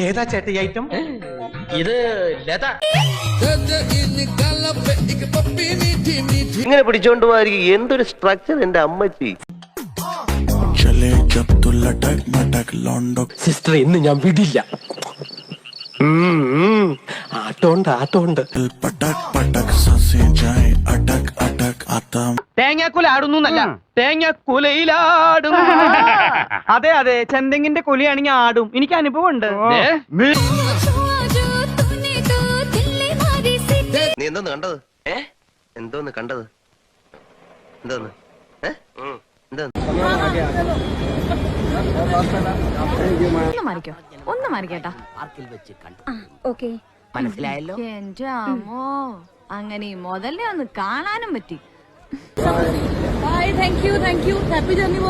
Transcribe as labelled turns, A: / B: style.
A: ഏതാ ചേട്ടി ഐറ്റം
B: ഇത് ലത.
C: ഇങ്ങനെ പിടിച്ചോണ്ട് പോയി എന്തൊരു സ്ട്രക്ചർ എന്റെ അമ്മച്ചി.
A: സിസ്റ്റർ ഇന്ന് ഞാൻ വിടില്ല. ആട്ടോണ്ട് ആട്ടോണ്ട്.
D: പട്ടക് പട്ടക് സസേ അടക് അടക്
E: തേങ്ങാക്കുല ആടുന്നു എന്നല്ല തേങ്ങാക്കുലയിലാടും അതെ അതെ. ചെന്തെങ്ങിന്റെ കുലയാണെങ്കിൽ ആടും. എനിക്ക് അനുഭവം ഉണ്ട്
C: നീ എന്തോന്ന് കണ്ടത്? ഏ? എന്തോന്ന് കണ്ടത്? എന്തോന്ന്? ഏ? ഉം. എന്തോന്ന്?
F: ഒന്ന് മാറിക്കോ. ഒന്ന് മാറിക്കേട്ടാ.
B: പാർക്കിൽ വെച്ച് കണ്ടു
F: ഓക്കെ.
B: മനസ്സിലായല്ലോ?
F: എന്റെ അമ്മോ. അങ്ങനെ ഈ മുതലേ ഒന്ന് കാണാനും പറ്റി. Thank you thank you happy journey